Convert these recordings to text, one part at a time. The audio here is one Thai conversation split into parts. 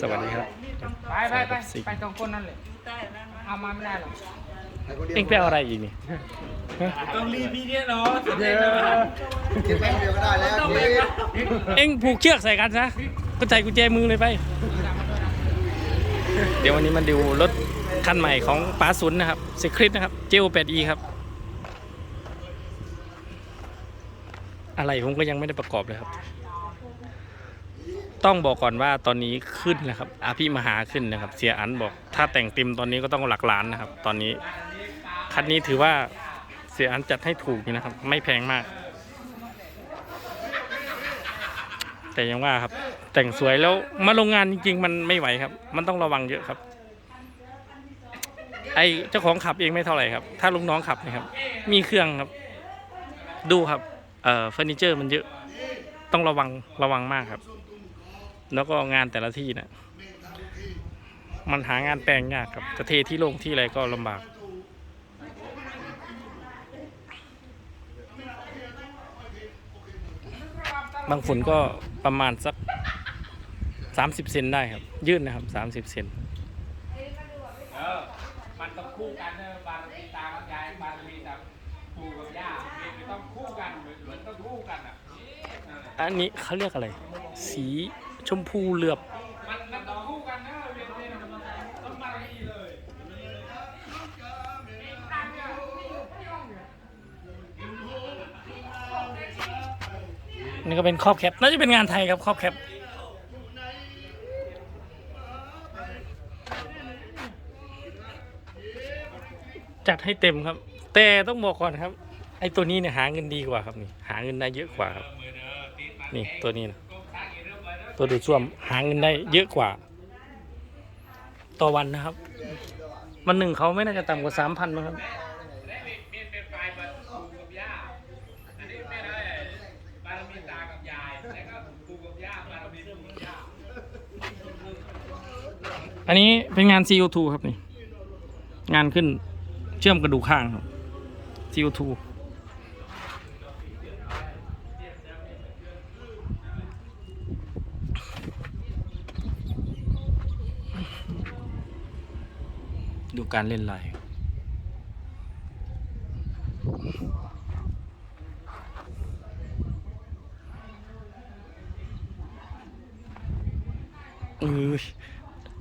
สวัสดีครับไปไปไปไปตรงคนนั่นเลยเอามาไม่ได้หรอกเอ็งไปเอาอะไรอีกนี่ต้องรีบพี่เนี่ยเนาะเดี๋ยวกินแป๊บเดียวก็ได้แล้วพี่เอ็งผูกเชือกใส่กันซะก็ใส่กุญแจมือเลยไป เดี๋ยววันนี้มาดูรถคันใหม่ของป้าซุนนะครับสคริปนะครับ J8E ครับ อะไรผมก็ยังไม่ได้ประกอบเลยครับ ต้องบอกก่อนว่าตอนนี้ขึ้นนะครับอาพี่มหาขึ้นนะครับ เสียอันบอก ถ้าแต่งเต็มตอนนี้ก็ต้องหลักล้านนะครับ ตอนนี้คันนี้ถือว่าเสียอันจัดให้ถูกอยู่นะครับ ไม่แพงมาก แต่ยังว่าครับ แต่งสวยแล้วมาโรงงานจริง ๆ มันไม่ไหวครับ มันต้องระวังเยอะครับ ไอเจ้าของขับเองไม่เท่าไหร่ครับ ถ้าลูกน้องขับนะครับ มีเครื่องครับ ดูครับเอ่อเฟอร์นิเจอร์มันเยอะ ต้องระวังระวังมากครับ แล้วก็งานแต่ละที่นะมันหางานแปลงยากครับจะเทที่โล่งที่อะไรก็ลำบาก บางฝุ่นก็ประมาณสักสามสิบเซนได้ครับ ยื่นนะครับสามสิบเซนเออมันต้องคู่กันเนอะบารมีตากับยายบารมีกับปู่กับย่ามันต้องคู่กันมันต้องคู่กันอะอันนี้เขาเรียกอะไร สี ชมพูเหลือบนี่ก็เป็นครอบแคปน่าจะเป็นงานไทยครับครอบแคปจัดให้เต็มครับ แต่ต้องบอกก่อนครับ ไอ้ตัวนี้เนี่ยหาเงินดีกว่าครับนี่หาเงินได้เยอะกว่าครับ นี่ตัวนี้นะ ตัวดูดซ่วมหาเงินได้เยอะกว่า ต่อวันนะครับ วันหนึ่งเขาไม่น่าจะต่ำกว่าสามพันมั้งครับอันนี้ไม่ได้บารมีตากับยายแล้วก็ปู่กับย่าบารมีปู่กับย่าอันนี้เป็นงาน CO2 ครับนี่ งานขึ้นเชื่อมกระดูกข้างครับ CO2 การเล่นลาย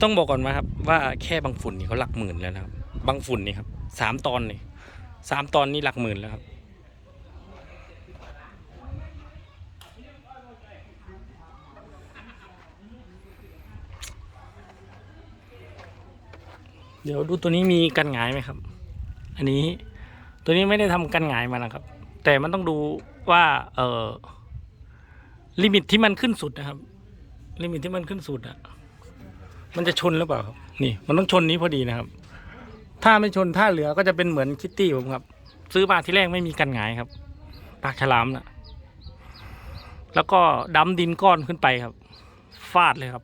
ต้องบอกก่อนมาครับ ว่าแค่บางฝุ่นนี่เขาหลักหมื่นแล้วนะครับ บางฝุ่นนี่ครับสามตอนนี่สามตอนนี่หลักหมื่นแล้วครับ เดี๋ยวดูตัวนี้มีกันหงายไหมครับ อันนี้ตัวนี้ไม่ได้ทำกันหงายมานะครับ แต่มันต้องดูว่าเออลิมิตที่มันขึ้นสุดนะครับ ลิมิตที่มันขึ้นสุดอะ มันจะชนหรือเปล่าครับนี่ มันต้องชนนี้พอดีนะครับ ถ้าไม่ชนถ้าเหลือก็จะเป็นเหมือนคิตตี้ผมครับ ซื้อมาที่แรกไม่มีกันหงายครับ ปากฉลามนะแล้วก็ดำดินก้อนขึ้นไปครับ ฟาดเลยครับ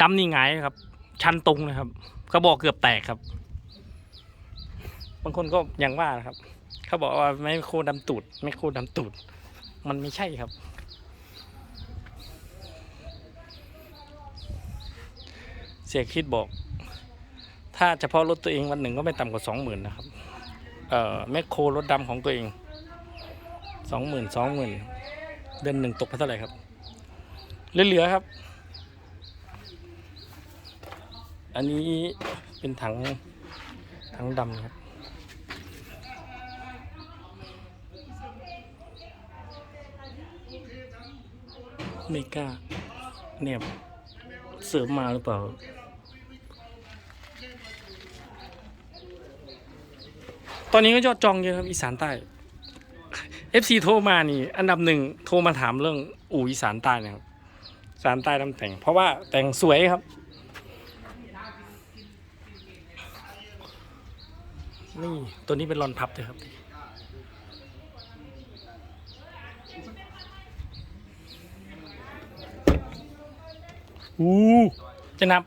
ดำนี่หงายครับ ชันตรงนะครับ กระบอกเกือบแตกครับ บางคนก็ยังว่านะครับ เขาบอกว่าไม่โคดำตูด ไม่โคดำตูด มันไม่ใช่ครับ เสียคิดบอก ถ้าเฉพาะรถตัวเองวันหนึ่งก็ไม่ต่ำกว่าสองหมื่นนะครับ เอ่อแมคโครรถดำของตัวเองสองหมื่นสองหมื่นเดือนหนึ่งตกไปเท่าไหร่ครับเหลือๆครับ อันนี้เป็นถังถังดำครับไม่กล้าเนี่ยเสริมมาหรือเปล่าตอนนี้ก็ยอดจองเยอะครับอีสานใต้ FC โทรมานี่ อันดับหนึ่งโทรมาถามเรื่องอู่อีสานใต้นะครับอีสานใต้ทำแต่ง เพราะว่าแต่งสวยครับ นี่ตัวนี้เป็นรอนพับเลยครับ อู้จะนับ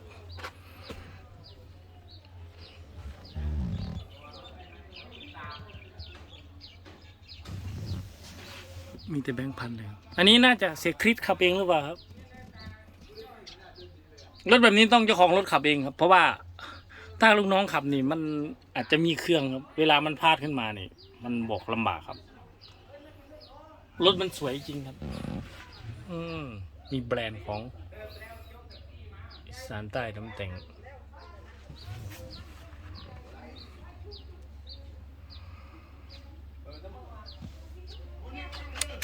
มีแต่แบงค์พันเลย อันนี้น่าจะเสียคริสขับเองหรือเปล่าครับ รถแบบนี้ต้องเจ้าของรถขับเองครับ เพราะว่า ถ้าลูกน้องขับนี่มันอาจจะมีเครื่องครับเวลามันพลาดขึ้นมานี่ มันบอกลำบากครับ รถมันสวยจริงครับ อืมมีแบรนด์ของอีสานใต้น้ำแต่ง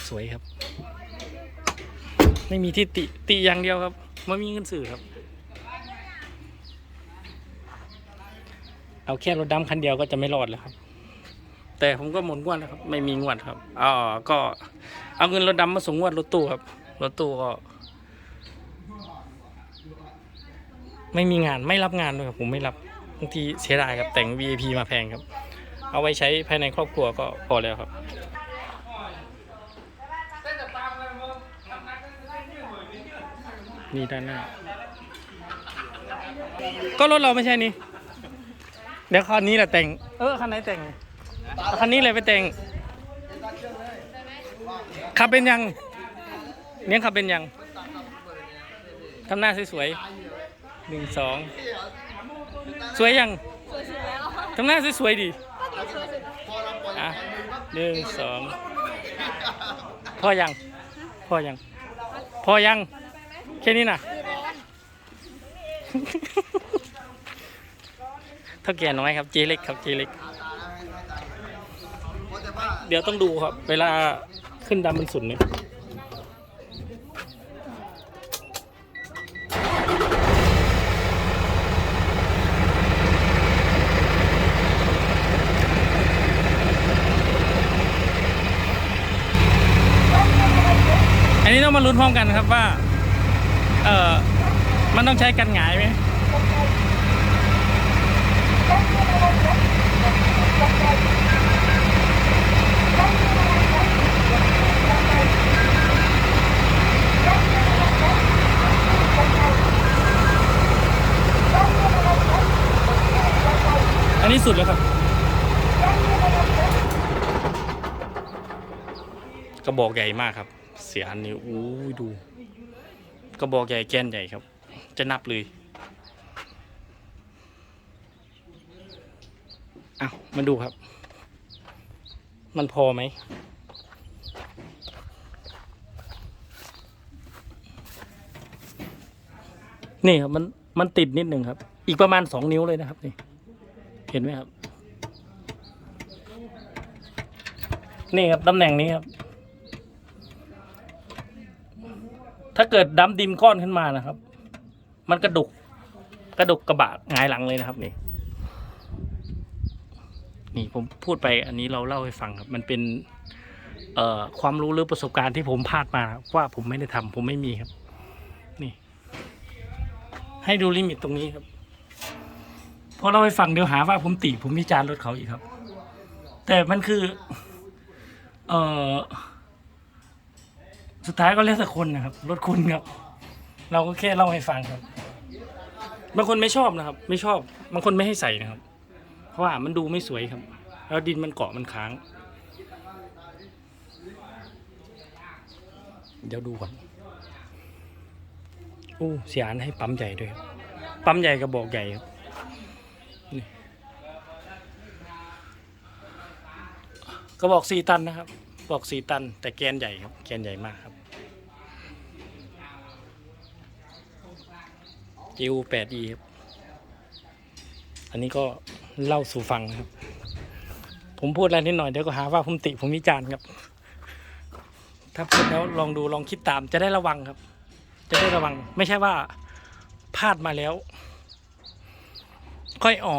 สวยครับ ไม่มีที่ติติอย่างเดียวครับไม่มีเงินสื่อครับ เอาแค่รถดำคันเดียวก็จะไม่รอดแล้วครับ แต่ผมก็หมดงวดนะครับ ไม่มีงวดครับอ๋อก็เอาเงินรถดำมาส่งงวดรถตู้ครับรถตู้ก็ ไม่มีงานไม่รับงานด้วยครับผมไม่รับบางทีเสียดายครับแต่ง VIP มาแพงครับ เอาไว้ใช้ภายในครอบครัวก็พอแล้วครับนี่ด้านหน้าก็รถเราไม่ใช่นี่ เดี๋ยวคันนี้แหละแต่ง เออคันไหนแต่งคันนี้เลยไปแต่งขับเป็นยังเนี้ยขับเป็นยังทำหน้าสวยๆหนึ่งสองสวยยังทำหน้าสวยๆดิอะหนึ่งสองพอยังพอยังพอยังแค่นี้นะ ท่าแก่น้อยครับเจเล็กครับเจเล็ก เดี๋ยวต้องดูครับ เวลาขึ้นดำเป็นสุดเนี่ยอันนี้ต้องมาลุ้นพร้อมกันครับว่า เออมันต้องใช้กันหงายไหม สุดแล้วครับ กระบอกใหญ่มากครับ เสียอันนี้อู้ดู กระบอกใหญ่แกนใหญ่ครับ จะนับเลยอ้าวมาดูครับ มันพอไหมนี่ครับมันมันติดนิดหนึ่งครับ อีกประมาณสองนิ้วเลยนะครับนี่ ห็นไหมครับ นี่ครับตำแหน่งนี้ครับ ถ้าเกิดดั้มดินก้อนขึ้นมานะครับ มันกระดุกกระดุกกระบะหงายหลังเลยนะครับนี่นี่ผมพูดไปอันนี้เราเล่าให้ฟังครับ มันเป็นเอ่อความรู้หรือประสบการณ์ที่ผมพลาดมาว่าผมไม่ได้ทำผมไม่มีครับ นี่ ให้ดูลิมิตตรงนี้ครับ พอเราไปฟังเดี๋ยวหาว่าผมติผมวิจารณ์รถเขาอีกครับ แต่มันคือ เออสุดท้ายก็แล้วแต่คนนะครับ รถคุณครับ เราก็แค่เล่าให้ฟังครับ บางคนไม่ชอบนะครับ ไม่ชอบ บางคนไม่ให้ใส่นะครับ เพราะว่ามันดูไม่สวยครับ แล้วดินมันเกาะมันค้าง เดี๋ยวดูก่อนอู้เสียอันให้ปั๊มใหญ่ด้วย ปั๊มใหญ่กระบอกใหญ่ครับ ก็บอกสี่ตันนะครับ บอกสี่ตัน แต่แกนใหญ่ครับ แกนใหญ่มากครับ จิวแปดอีครับ อันนี้ก็เล่าสู่ฟังนะครับ ผมพูดอะไรนิดหน่อยเดี๋ยวก็หาว่าผมติผมวิจารณ์ครับ ถ้าพูดแล้วลองดูลองคิดตามจะได้ระวังครับ จะได้ระวัง ไม่ใช่ว่าพลาดมาแล้ว ค่อยอ๋อ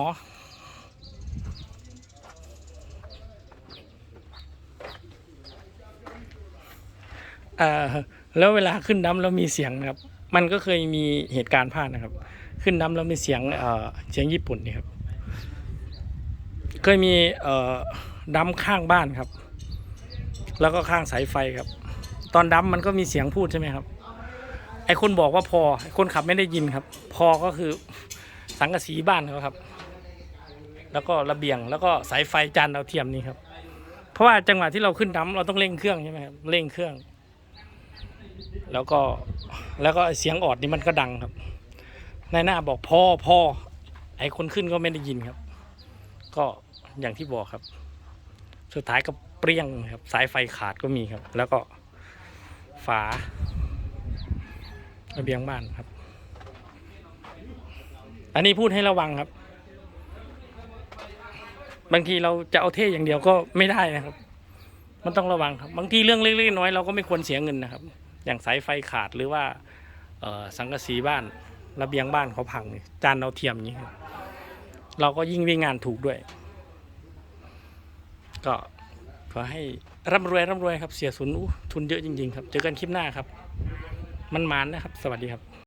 อ่าแล้วเวลาขึ้นน้ำแล้วมีเสียงนะครับ มันก็เคยมีเหตุการณ์พลาดนะครับ ขึ้นน้ำแล้วมีเสียงเอ่อเสียงญี่ปุ่นนี่ครับ เคยมีเอ่อดัมข้างบ้านครับ แล้วก็ข้างสายไฟครับ ตอนดัมมันก็มีเสียงพูดใช่ไหมครับ ไอ้คนบอกว่าพอไอคนขับไม่ได้ยินครับ พอก็คือสังกะสีบ้านเขาครับ แล้วก็ระเบียงแล้วก็สายไฟจานดาวเทียมนี่ครับ เพราะว่าจังหวะที่เราขึ้นดัมเราต้องเร่งเครื่องใช่ไหมครับเร่งเครื่อง แล้วก็แล้วก็เสียงออดนี่มันก็ดังครับนายหน้าบอกพ่อพ่อไอ้คนขึ้นก็ไม่ได้ยินครับ ก็อย่างที่บอกครับ สุดท้ายก็เปรี้ยงครับ สายไฟขาดก็มีครับ แล้วก็ฝาระเบียงบ้านครับ อันนี้พูดให้ระวังครับ บางทีเราจะเอาเท่อย่างเดียวก็ไม่ได้นะครับ มันต้องระวังครับ บางทีเรื่องเล็กๆน้อยเราก็ไม่ควรเสียเงินนะครับ อย่างสายไฟขาดหรือว่าสังกะสีบ้านระเบียงบ้านเขาพังจานเราเทียมอย่างนี้เราก็ยิ่งวิ่งงานถูกด้วย ก็ขอให้ร่ำรวยร่ำรวยครับเสียสุนทุนเยอะจริง ๆ ครับ เจอกันคลิปหน้าครับ มันมานนะครับ สวัสดีครับ